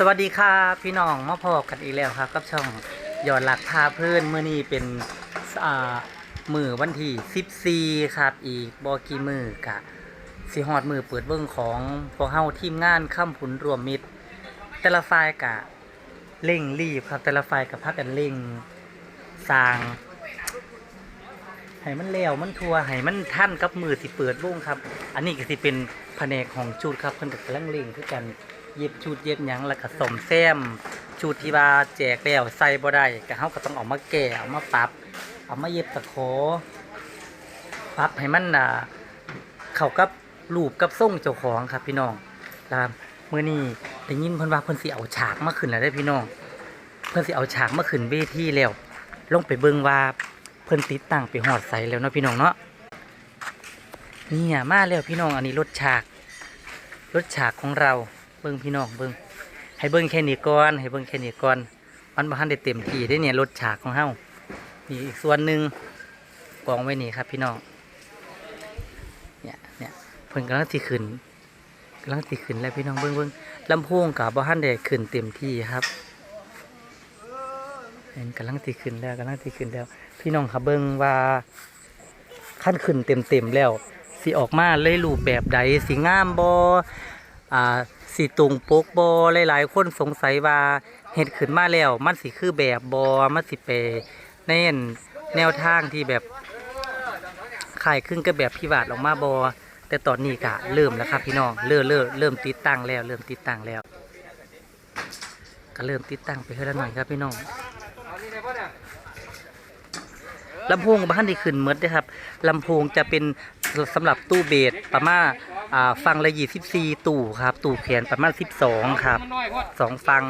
สวัสดีครับพี่น้องมาพบกันอีกแล้วครับกับช่องยอดหลักพาเพื่อนเมื่อนี้เป็นมือวันที่14ครับ อีกบอกี่มือกะสิฮอดมือเปิดเบิ้องของพวกเฮาทีมงานค่ำผุนรวมมิตร แต่ละฝ่ายกะเร่งรีบครับ แต่ละฝ่ายกับพักกันเร่งสร้างให้มันแล้วมันทัวให้มันท่านกับมือสิเปิดวงครับ อันนี้ก็สิเป็นแผนกของชุดครับเพิ่นก็กำลังเร่งคือกัน เย็บชุดเย็บหยังแล้วก็สมแซมชุดที่ว่าแจกแล้วใส่บ่ได้ก็เฮาก็ต้องเอามาแก้เอามาปรับ เอามาเย็บตะขอปรับให้มันอ่าเข้ากับรูปกับทรงเจ้าของครับพี่น้องแล้วมื้อนี้ได้ยินเพิ่นว่าเพิ่นสิเอาฉากมาขึ้นแล้วเด้อพี่น้อง เพิ่นสิเอาฉากมาขึ้นเวทีแล้วลงไปเบิ่งว่าเพิ่นติดตั้งไปหอดใสแล้วเนาะพี่น้องเนาะนี่อะมาแล้วพี่น้องอันนี้รถฉาก รถฉากของเรา เบิ่งพี่น้องเบิ่งให้เบิ่งแค่นี้ก่อนให้เบิ่งแค่นี้ก่อนมันบ่ทันได้เต็มที่ได้เนี่ยรถฉากของเฮานี่อีกส่วนหนึ่งกองไว้นี่ครับ พี่น้องเนี่ยเนี่ยเพิ่นกำลังสิขึ้นกำลังสิขึ้นแล้วพี่น้องเบิ่งเบิ่งลำโพงกับบ่ทันได้ขึ้นเต็มที่ครับเห็นกำลังสิขึ้นแล้วกำลังสิขึ้นแล้ว พี่น้องครับเบิ่งว่าขั้นขึ้นเต็มๆแล้วสิออกมาเลยรูปแบบใดสิงามบอ่า สีตรงปกบหลาย ๆ คนสงสัยว่าเห็ดขึ้นมาแล้ว มันสีคือแบบบมันสีเปแนแนวทางที่แบบขายครึ่งก็แบบพิวาดออกมาบแต่ตอนนี้กะเริ่มแล้วครับพี่น้องเริ่มเริ่มเริ่มติดตั้งแล้ว เริ่มติดตั้งแล้ว ก็เริ่มติดตั้งไปเท่าหน่อยครับพี่น้อง ลำโพงบ้านที่ขึ้นเมดนะครับลำโพงจะเป็นสำหรับตู้เบสประมาณอ่าฟังละยี่สิบสี่ตู้ครับ ตู้แขนประมาณสิบสองครับสองฟัง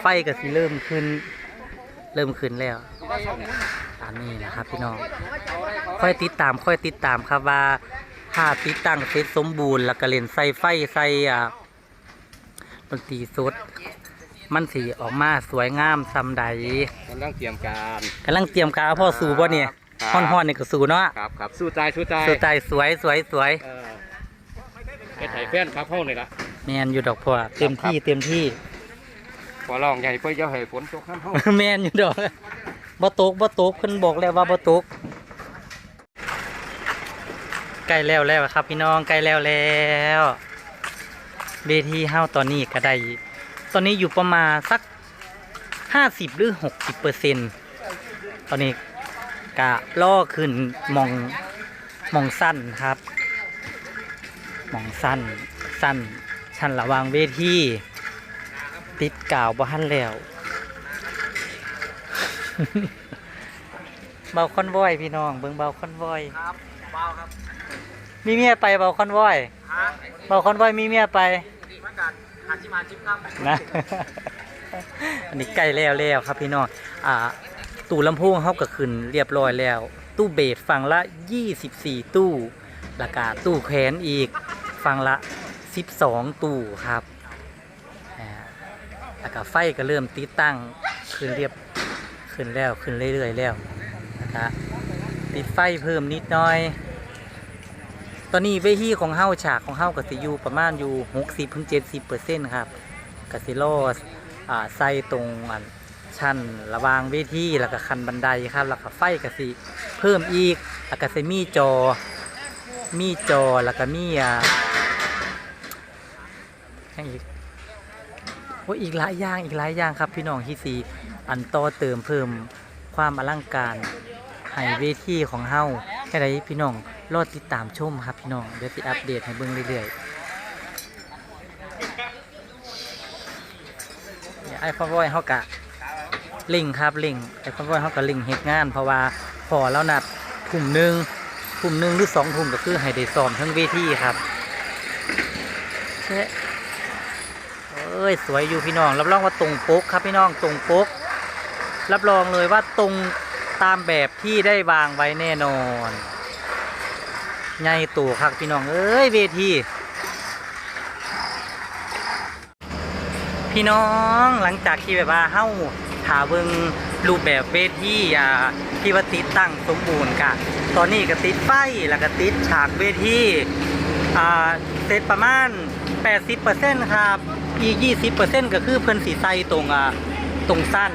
ไฟก็สิเริ่มขึ้น เริ่มขึ้นแล้วอันนี้นะครับพี่น้องค่อยติดตามค่อยติดตามครับว่าถ้าติดตั้งเสร็จสมบูรณ์แล้วก็เล่นใส่ไฟใส่อ่าดนตรีสด มันสีออกมาสวยงามซำใดกำลังเตรียมการกำลังเตรียมการเอาพ่อสู่บ่เนี่ยครับฮ้อนๆนี่ก็สู่เนาะครับครับสู้ใจสู้ใจสู่ใจสวยสวยสวยเออไปไถแฟนครับห้องเลยละแมนอยู่ดอกพ่อเต็มที่เต็มที่พอลองใหญ่เพื่อจะให้ฝนตกน้ำห้องแมนอยู่ดอกบ่ตกบ่ตกเพิ่นบอกแล้วว่าบ่ตกใกล้แล้วแล้วครับ พี่น้องใกล้แล้วแล้วเวทีเฮาตอนนี้ก็ได้ ตอนนี้อยู่ประมาณสัก50หรือ60เปอร์เซ็นต์ตอนนี้กะล่อขึ้นมองมองสั้นครับมองสั้นสั้นชั้นระหวางเวทีติดกาวบ่ทันแล้วเบาคอนวอยพี่น้องเบิ่งเบาคอนวอยครับเบาครับมีเมียไปเบาคอนวอยฮะเบาคอนวอยมีเมียไปประกาศ อาชิมาชิปครับนะอันนี้ใกล้แล้วแล้วครับพี่น้องอ่าตู้ลำโพงเขาก็ขึ้นเรียบร้อยแล้ว ตู้เบสฝั่งละ 24 ตู้แล้วก็ตู้แขวนอีกฝั่งละ 12 ตู้ครับอ่าแล้วก็ไฟก็เริ่มติดตั้งขึ้นเรียบขึ้นแล้วขึ้นเรื่อยๆแล้วนะครับติดไฟเพิ่มนิดหน่อยต อนนี้เวทีของเฮาฉากของเฮากสิอยู่ประมาณอยู่60ถึง70เปอร์เซ็นต์ครับกสิรออ่าใส่ตรงอันชั้นระวางเวทีแล้วก็คันบันไดครับแล้วก็ไฟกสิเพิ่มอีกแล้วก็สิมีจอ มีจอแล้วก็มีอ่าหยังอีกโอ้อีกหลายอย่างอีกหลายอย่างครับพี่น้องที่สีอันต่อเติมเพิ่มความอลังการให้เวทีของเฮาแค่ใดพี่น้อง รอติดตามชมครับพี่น้อง เดี๋ยวสิอัปเดตให้เบิ่งเรื่อยๆเนี่ยไอคอนวอยเฮากะลิงครับลิงไอคอนวอยเฮากะลิงเฮ็ดงาน เพราะว่าพอแล้วนัดทุ่มหนึ่งทุ่มหนึ่งหรือสองทุ่มก็คือให้ได้ซ้อมทั้งเวทีครับเช่เอ้ยสวยอยู่พี่น้อง รับรองว่าตรงปกครับพี่น้องตรงปก รับรองเลยว่าตรงตามแบบที่ได้วางไว้แน่นอน ใหญ่ตู่ครับพี่น้องเอ้ยเวทีพี่น้องหลังจากที่แบบว่าเฮ้าถาเบิงรูปแบบเวทีอ่าที่ว่าติดตั้งสมบูรณ์กะตอนนี้ก็ติดไฟแล้วก็ติดฉากเวทีอ่าเสร็จประมาณ 80%ครับอีก20%ก็คือเพิ่นสิใสตรงอ่าตรงสั้น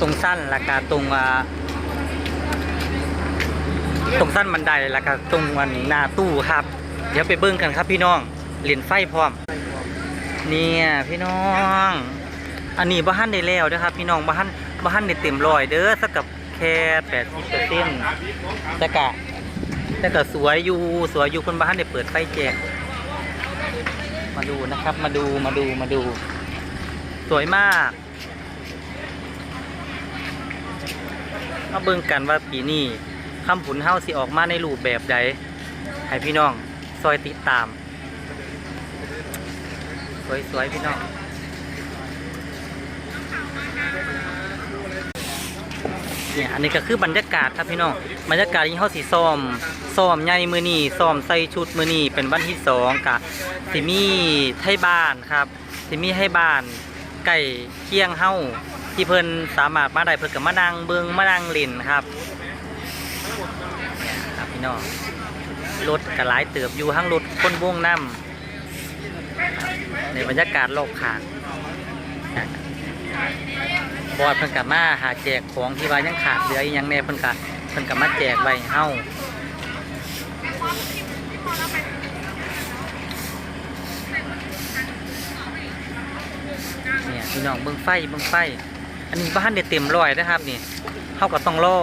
ตรงสั้นแล้วก็ตรงอ่า ตรงสั้นบันไดแล้วก็ตรงวันหน้าตู้ครับ เดี๋ยวไปเบิ่งกันครับพี่น้องเหรียญไฟพร้อม เนี่ยพี่น้อง อันนี้บ้านได้แล้วเด้อครับ พี่น้องบ้านบ้านได้เต็มร้อยเด้อสักกับแค่แปดสิบเปอร์เซ็นต์แต่กะแต่ก็สวยอยู่สวยอยู่คนบ้านได้เปิดไฟแจกมาดูนะครับ มาดูมาดูมาดู สวยมากมาเบิ่งกันว่าปีนี้ คำผุนเฮาสิออกมาในรูปแบบใด ให้พี่น้องซอยติดตาม สวยๆพี่น้องเนี่ยอันนี้ก็คือบรรยากาศครับพี่น้องบรรยากาศที่เขาสีซ้อมซ้อมใหญ่มือนี่ซ้อมใส่ชุดมือนี่เป็นวันที่สองกะสิมีไทยบ้านครับสิมีให้บ้านไก่เคียงเฮาที่เพิ่นสามารถมาได้เพิ่นกับมานั่งเบิงมานั่งล่นครับ พี่น้องรถกระหลเติบอยู่ทั้งรถคนวงน้ำในบรรยากาศรอบข้างบอดเพิ่นกับมาหาแจกของที่ว่ายังขาดเหลืออีหยังแน่เพิ่นกับเพิ่นกับมาแจกให้เฮาเนี่ยพี่น้องเบิ่งไฟเบิ่งไฟ อันนี้บ้านได้เต็มร้อยนะครับนี่เฮาก็ต้องรอ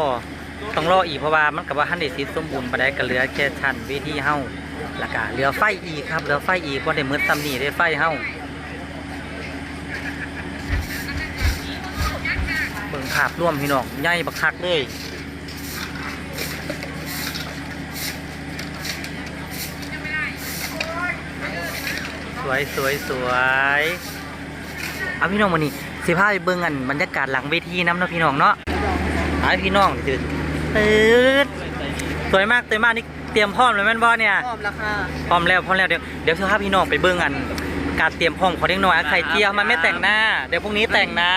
ต้องรออีกเพราะว่ามันกับว่าหันได้สิสมบูรณ์ไปานใดก็เหลือแค่ชั้นเวทีเฮาแล้วก็เหลือไฟอีกครับเหลือไฟอีกบ่ได้หมดซ้ำนี่ได้ไฟเฮาเบิ่งภาพร่วมพี่น้องใหญ่บักคักเลยสวยสวยสวยเอาพี่น้องวันนี้สิพาไปเบิ่งกันบรรยากาศหลังเวทีน้ำเนาะพี่น้องเนาะหายพี่น้องตื่ นตืดสวยมากสวยมากนี่เตรียมพร้อมเลยแม่นบ่เนี่ย พร้อมแล้วค่ะพร้อมแล้วพร้อมแล้วเดี๋ยวเดี๋ยวจะพาพี่น้องไปเบิ่งกัน การเตรียมพร้อมของเด็กน้อยอะไข่เจียวมันไม่แต่งหน้า เดี๋ยวพรุ่งนี้แต่งนะ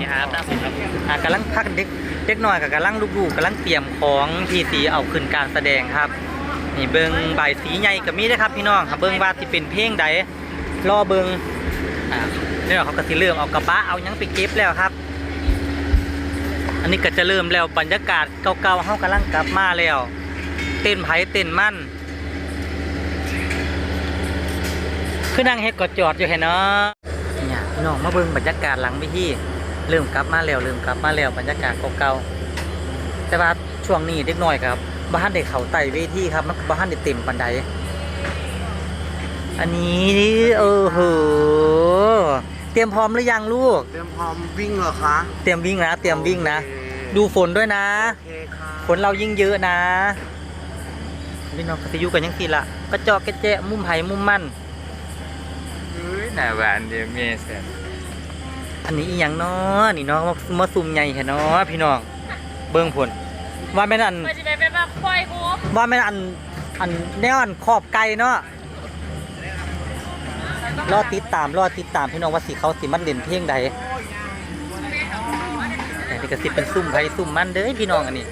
นี่ครับน่าสนครับอะกำลังพักเด็กเด็กน้อยกับกำลังลูกๆกำลังเตรียมของที่สีเอาขึ้นการแสดงครับนี่เบิ่งใบายสีใหญ่กับมีเด้อครับพี่น้องครับเบิ่งว่าสิเป็นเพลงใดรอเบิ่งอ่าเนี่ยเขาก็สิเริ่มเอากระบะเอาหยังไปเก็บแล้วครับ อันนี้ก็จะเริ่มแล้วบรรยากาศเก่าๆเฮากำลังกลับมาแล้ว เต้นไผเต้นมั่นคือนั่งเฮ็ดกอดจอดอยู่เห็นเนาะเนี่ยพี่น้องมาเบิ่งบรรยากาศหลังพิธีเริ่มกลับมาแล้วเริ่มกลับมาแล้วบรรยากาศเก่าๆแต่ว่าช่วงนี้เด็กน้อยครับบ้านเด็กเขาไต่เวทีครับมันบ้านเด็กเต็มปันไดอันนี้เออโห เตรียมพร้อมหรือยังลูก เตรียมพร้อมวิ่งเหรอคะเตรียมวิ่งนะ เตรียมวิ่งนะโอเคดูฝนด้วยนะ โอเคค่ะฝนเรายิ่งเยอะนะพี่น้องก็จะอยู่กันยังสิละกระจอกกระแจะมุมไผ่มุมมัน เฮ้ยหน้าหวานเดี๋ยวเมียแสบอันนี้อีหยังเนาะนี่เนาะมามาซุ่มใหญ่แค่เนาะพี่น้อง เบิ่งผลว่าแม่นอัน มันจะไปเป็นแบบปล่อยกูว่าแม่นอันอันแนวอันขอบไก่เนาะ รอติดตามรอติดตามพี่น้องว่าสิเขาสิมันเด่นเพลงใดแต่นี่ก็สิเป็นซุ่มไผซุ่มมันเด้อพี่น้องอันนี้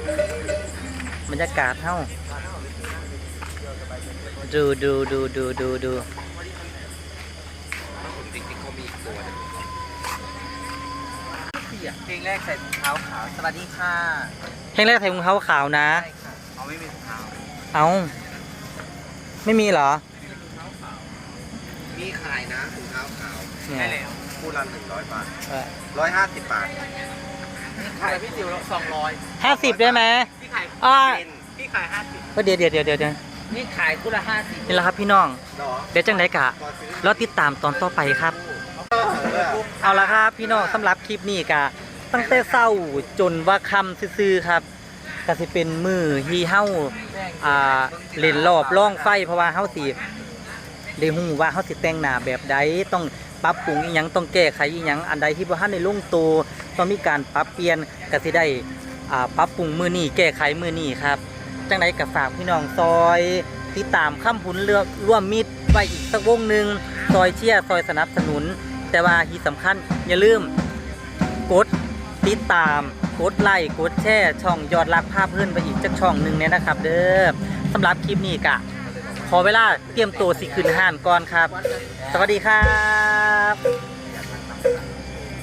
บรรยากาศเฮาดูดูดูดูดูดูเพลงแรกใส่ถุงเท้าขาวสวัสดีค่ะเพลงแรกใส่รองเท้าขาวนะใช่ค่ะเขาไม่มีถุงเท้าเอาไม่มีเหรอ มีขายนะถุงเท้าขาวเนี่ยใช่แล้วคู่ละหนึ่งร้อยบาทเออร้อยห้าสิบบาทขายพี่จิ๋วสองร้อยห้าสิบได้ไหมพี่ขายอ่าเป็นพี่ขายห้าสิบก็เดี๋ยวเดี๋ยวเดี๋ยวเดี๋ยวเดี๋ยวนี่ขายคู่ละห้าสิบนี่แหละครับพี่น้องหรอเดี๋ยวจังไดกะพอซื้อรอติดตามตอนต่อไปครับเอาละครับพี่น้องสำหรับคลิปนี้กะ ตั้งแต่เศร้าจนว่าคำซื่อๆครับก็สิเป็นมือฮีเฮา อ่าเล่นรอบล่องไฟเพราะว่าเฮาสิ ได้ฮู้ว่าเฮาสิแต่งหน้าแบบใดต้องปรับปรุงอีหยังต้องแก้ไขอีหยังอันใดที่บ่ทันได้ลงตัวต้องมีการปรับเปลี่ยนก็สิได้อ่าปรับปรุงมือนี้แก้ไขมือนี้ครับจังไดก็ฝากพี่น้องซอยติดตามค้ำพุนเรือร่วมมิตรไว้อีกสักวงหนึ่งซอยเชียร์ซอยสนับสนุน แต่ว่าที่สำคัญอย่าลืมกดติดตามกดไลค์กดแชร์ช่องยอดรักภาพเพื่อนไปอีกจักช่องหนึ่งเนี่ยนะครับ เด้อสำหรับคลิปนี้กะ ขอเวลาเตรียมตัวสิขึ้นห้านก่อนครับ สวัสดีครับ